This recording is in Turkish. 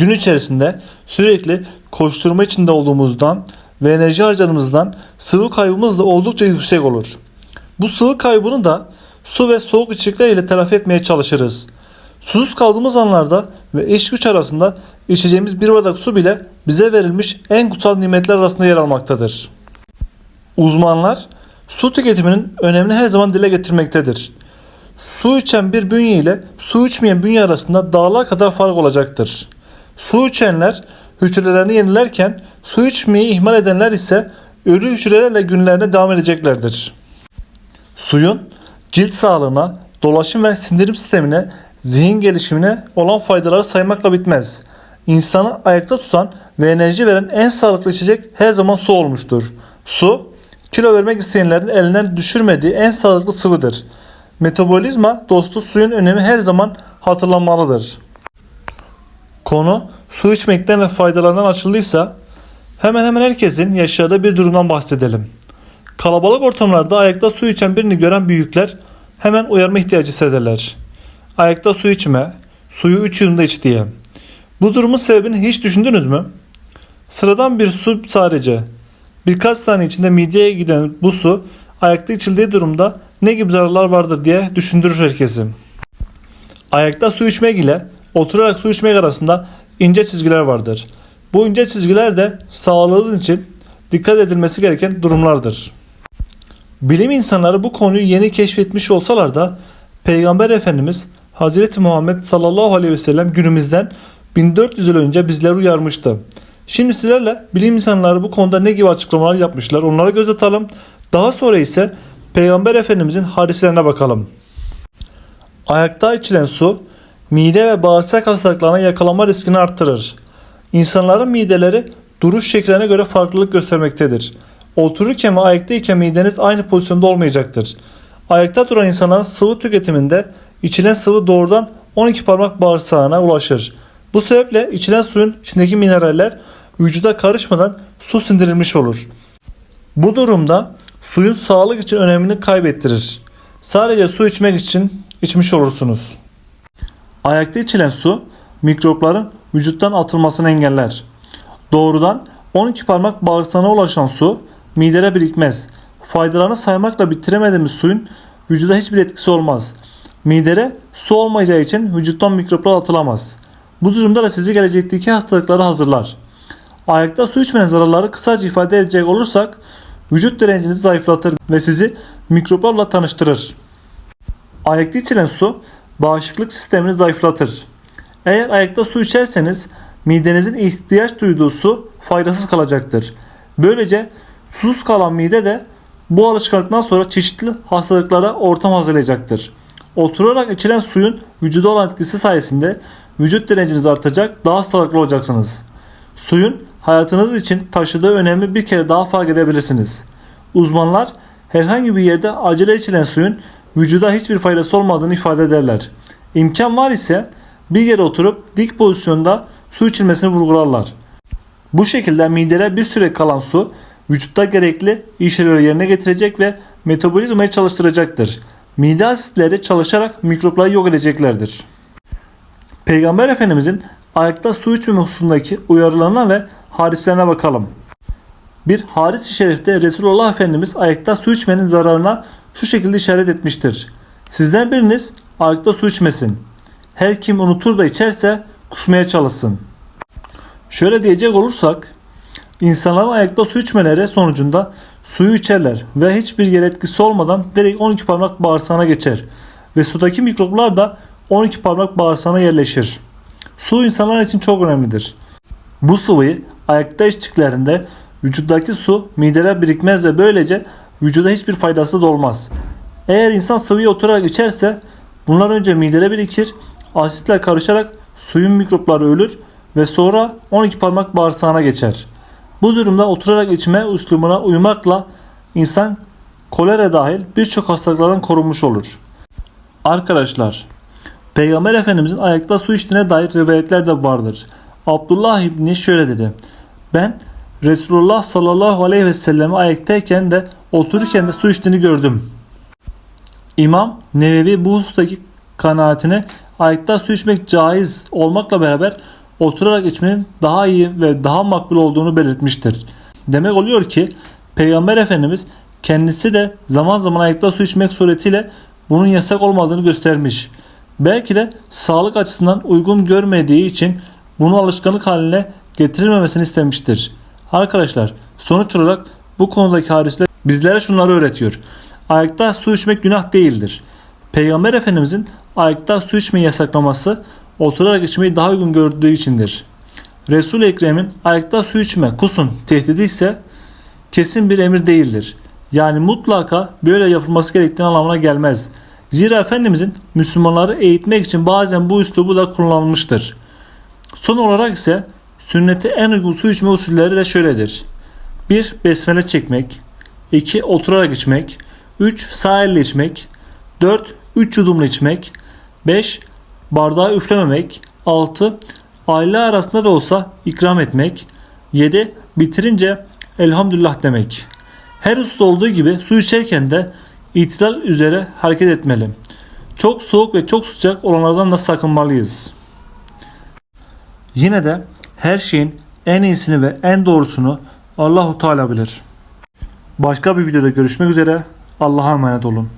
Gün içerisinde sürekli koşturma içinde olduğumuzdan ve enerji harcadığımızdan sıvı kaybımız da oldukça yüksek olur. Bu sıvı kaybını da su ve soğuk içecekler ile telafi etmeye çalışırız. Susuz kaldığımız anlarda ve iş güç arasında içeceğimiz bir bardak su bile bize verilmiş en kutsal nimetler arasında yer almaktadır. Uzmanlar su tüketiminin önemini her zaman dile getirmektedir. Su içen bir bünye ile su içmeyen bünye arasında dağlar kadar fark olacaktır. Su içenler hücrelerini yenilerken su içmeyi ihmal edenler ise ölü hücrelerle günlerine devam edeceklerdir. Suyun cilt sağlığına, dolaşım ve sindirim sistemine, zihin gelişimine olan faydaları saymakla bitmez. İnsanı ayakta tutan ve enerji veren en sağlıklı içecek her zaman su olmuştur. Su, kilo vermek isteyenlerin elinden düşürmediği en sağlıklı sıvıdır. Metabolizma dostu suyun önemi her zaman hatırlanmalıdır. Konu su içmekten ve faydalarından açıldıysa hemen hemen herkesin yaşadığı bir durumdan bahsedelim. Kalabalık ortamlarda ayakta su içen birini gören büyükler hemen uyarma ihtiyacı hissederler. Ayakta su içme, suyu 3 yudumda iç diye. Bu durumun sebebini hiç düşündünüz mü? Sıradan bir su sadece. Birkaç saniye içinde mideye giden bu su ayakta içildiği durumda ne gibi zararlar vardır diye düşündürür herkesi. Ayakta su içmek ile oturarak su içmek arasında ince çizgiler vardır. Bu ince çizgiler de sağlığınız için dikkat edilmesi gereken durumlardır. Bilim insanları bu konuyu yeni keşfetmiş olsalar da Peygamber Efendimiz Hazreti Muhammed sallallahu aleyhi ve sellem günümüzden 1400 yıl önce bizleri uyarmıştı. Şimdi sizlerle bilim insanları bu konuda ne gibi açıklamalar yapmışlar onlara göz atalım. Daha sonra ise Peygamber Efendimizin hadislerine bakalım. Ayakta içilen su mide ve bağırsak hastalıklarına yakalanma riskini arttırır. İnsanların mideleri duruş şekline göre farklılık göstermektedir. Otururken ve ayaktayken mideniz aynı pozisyonda olmayacaktır. Ayakta duran insanların sıvı tüketiminde içilen sıvı doğrudan 12 parmak bağırsağına ulaşır. Bu sebeple içilen suyun içindeki mineraller vücuda karışmadan su sindirilmiş olur. Bu durumda suyun sağlık için önemini kaybettirir. Sadece su içmek için içmiş olursunuz. Ayakta içilen su mikropların vücuttan atılmasını engeller. Doğrudan 12 parmak bağırsağına ulaşan su midede birikmez. Faydalarını saymakla bitiremediğimiz suyun vücuda hiçbir etkisi olmaz. Midede su olmayacağı için vücuttan mikroplar atılamaz. Bu durumda da sizi gelecekteki hastalıkları hazırlar. Ayakta su içmenin zararları kısaca ifade edecek olursak vücut direncinizi zayıflatır ve sizi mikroplarla tanıştırır. Ayakta içilen su bağışıklık sistemini zayıflatır. Eğer ayakta su içerseniz midenizin ihtiyaç duyduğu su faydasız kalacaktır. Böylece susuz kalan mide de bu alışkanlıktan sonra çeşitli hastalıklara ortam hazırlayacaktır. Oturarak içilen suyun vücuda olan etkisi sayesinde vücut direnciniz artacak, daha sağlıklı olacaksınız. Suyun hayatınız için taşıdığı önemi bir kere daha fark edebilirsiniz. Uzmanlar herhangi bir yerde acele içilen suyun vücuda hiçbir faydası olmadığını ifade ederler. İmkan var ise bir yere oturup dik pozisyonda su içilmesini vurgularlar. Bu şekilde midede bir süre kalan su vücutta gerekli işlevleri yerine getirecek ve metabolizmayı çalıştıracaktır. Mide asitleri çalışarak mikropları yok edeceklerdir. Peygamber Efendimizin ayakta su içmeme hususundaki uyarılarına ve hadislerine bakalım. Bir hadis-i şerifte Resulullah Efendimiz ayakta su içmenin zararına şu şekilde işaret etmiştir. Sizden biriniz ayakta su içmesin. Her kim unutur da içerse kusmaya çalışsın. Şöyle diyecek olursak insanların ayakta su içmeleri sonucunda suyu içerler ve hiçbir yer etkisi olmadan direkt 12 parmak bağırsağına geçer ve sudaki mikroplar da 12 parmak bağırsağına yerleşir. Su insanlar için çok önemlidir. Bu sıvıyı ayakta içtiklerinde vücuttaki su midede birikmez ve böylece vücuda hiçbir faydası da olmaz. Eğer insan sıvıyı oturarak içerse bunlar önce midede birikir, asitle karışarak suyun mikropları ölür ve sonra 12 parmak bağırsağına geçer. Bu durumda oturarak içme üslubuna uymakla insan kolera dahil birçok hastalıklardan korunmuş olur. Arkadaşlar, Peygamber Efendimizin ayakta su içtiğine dair rivayetler de vardır. Abdullah İbni şöyle dedi. Ben Resulullah sallallahu aleyhi ve sellemi ayaktayken de otururken de su içtiğini gördüm. İmam Nevevi bu husustaki kanaatini ayakta su içmek caiz olmakla beraber oturarak içmenin daha iyi ve daha makbul olduğunu belirtmiştir. Demek oluyor ki Peygamber Efendimiz kendisi de zaman zaman ayakta su içmek suretiyle bunun yasak olmadığını göstermiş. Belki de sağlık açısından uygun görmediği için bunu alışkanlık haline getirilmemesini istemiştir. Arkadaşlar sonuç olarak bu konudaki hadisler bizlere şunları öğretiyor. Ayakta su içmek günah değildir. Peygamber Efendimizin ayakta su içmeyi yasaklaması oturarak içmeyi daha uygun gördüğü içindir. Resul-i Ekrem'in ayakta su içme kusun tehdidi ise kesin bir emir değildir. Yani mutlaka böyle yapılması gerektiği anlamına gelmez. Zira Efendimizin Müslümanları eğitmek için bazen bu üslubu da kullanılmıştır. Son olarak ise sünnete en uygun su içme usulleri de şöyledir. 1. Besmele çekmek 2. Oturarak içmek 3. Sağ elle içmek 4. 3 yudumla içmek 5. Bardağı üflememek 6. Aile arasında da olsa ikram etmek 7. Bitirince elhamdülillah demek. Her usta olduğu gibi su içerken de itidal üzere hareket etmeli. Çok soğuk ve çok sıcak olanlardan da sakınmalıyız. Yine de her şeyin en iyisini ve en doğrusunu Allahu Teala bilir. Başka bir videoda görüşmek üzere. Allah'a emanet olun.